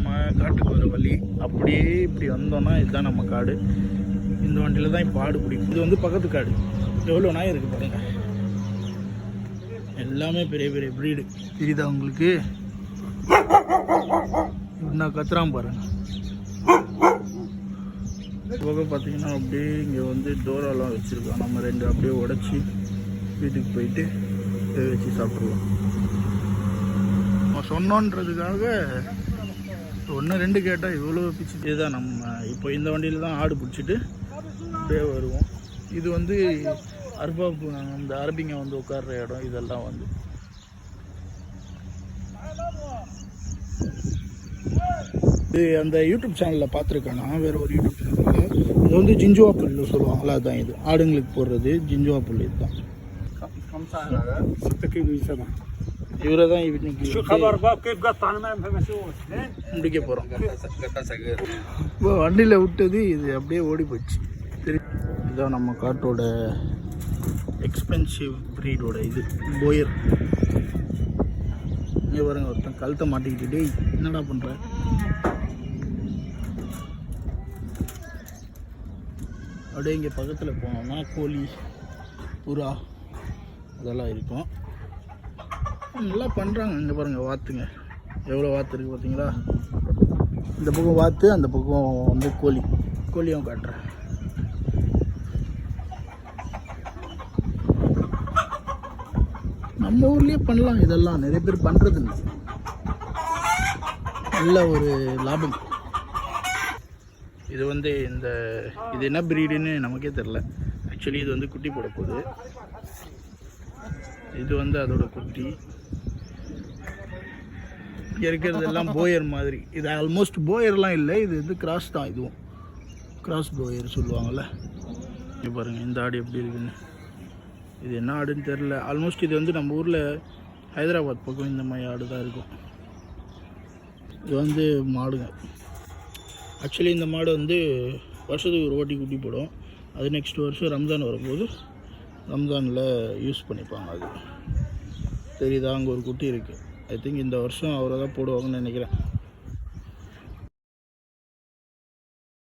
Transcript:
நம்ம காட்டுக்கு வர வழி அப்படியே இப்படி வந்தோம்னா இதுதான் நம்ம காடு. இந்த வண்டியில் தான் இப்போ ஆடு பிடிக்கும். இது வந்து பக்கத்து காடு. எவ்வளோ நாய் இருக்குது பாருங்க. எல்லாமே பெரிய பெரிய ப்ரீடு தெரியுதா உங்களுக்கு? என்ன கத்துறான் பாருங்க. போக பார்த்தீங்கன்னா அப்படியே இங்கே வந்து டோராலாம் வச்சுருக்கோம் நம்ம ரெண்டு அப்படியே உடச்சி வீட்டுக்கு போயிட்டு வச்சு சாப்பிட்ருவோம் சொன்னோன்றதுக்காக ஒன்று ரெண்டு கேட்டால் இவ்வளோ பிச்சு தான் நம்ம இப்போ இந்த வண்டியில் தான் ஆடு பிடிச்சிட்டு அப்படியே வருவோம். இது வந்து அர்பா இந்த அரபிங்க வந்து உட்கார்ற இடம் இதெல்லாம் வந்து. இது அந்த யூடியூப் சேனலில் பார்த்துருக்கேன்னா வேறு ஒரு யூடியூப் சேனலில். இது வந்து ஜிஞ்சுவா புல்லு சொல்லுவாங்களா அதுதான் இது. ஆடுங்களுக்கு போடுறது ஜிஞ்சுவா புல் இதுதான். கம்சா சத்தக்கு தான். இவரை தான் இன்னைக்கு முடிக்க போகிறோம் இப்போ வண்டியில் விட்டது இது அப்படியே ஓடி போச்சு. இதுதான் நம்ம காட்டோட எக்ஸ்பென்சிவ் ப்ரீடோட இது போயர் இங்கே பாருங்க ஒருத்தன் கழுத்தை மாட்டிக்கிட்டு என்னடா பண்ணுற அப்படியே இங்கே பக்கத்தில் போனோம்னா கோழி புறா இதெல்லாம் இருக்கும். நல்லா பண்ணுறாங்க இங்கே பாருங்கள் வாத்துங்க. எவ்வளோ வாத்து இருக்குது பார்த்தீங்களா இந்த பக்கம் வாத்து அந்த பக்கம் வந்து கோழி. கோழியும் காட்டுறேன். நம்ம ஊர்லேயே பண்ணலாம். இதெல்லாம் நிறைய பேர் பண்ணுறது நல்ல ஒரு லாபம். இது வந்து இந்த இது என்ன பிரீடுன்னு நமக்கே தெரில ஆக்சுவலி இது வந்து குட்டி போட போகுது இது வந்து அதோட குட்டி. இங்கே இருக்கிறது எல்லாம் போயர் மாதிரி. இது ஆல்மோஸ்ட் போயர்லாம் இல்லை இது வந்து கிராஸ் தான் இதுவும். கிராஸ் போயர் சொல்லுவாங்கள்ல இங்கே பாருங்கள் இந்த ஆடு எப்படி இருக்குன்னு. இது என்ன ஆடுன்னு தெரில ஆல்மோஸ்ட் இது வந்து நம்ம ஊரில் ஹைதராபாத் பக்கம் இந்த மாதிரி ஆடு தான் இருக்கும். இது வந்து மாடுங்க. ஆக்சுவலி இந்த மாடு வந்து வருஷத்துக்கு ஒரு ஓட்டி குட்டி போடும். அது நெக்ஸ்ட் வருஷம் ரம்ஜான் வரும்போது ரம்ஜானில் யூஸ் பண்ணிப்பாங்க அது. தெரியுதா? அங்கே ஒரு குட்டி இருக்குது ஐ திங்க் இந்த வருஷம் அவரை தான் போடுவாங்கன்னு நினைக்கிறேன்.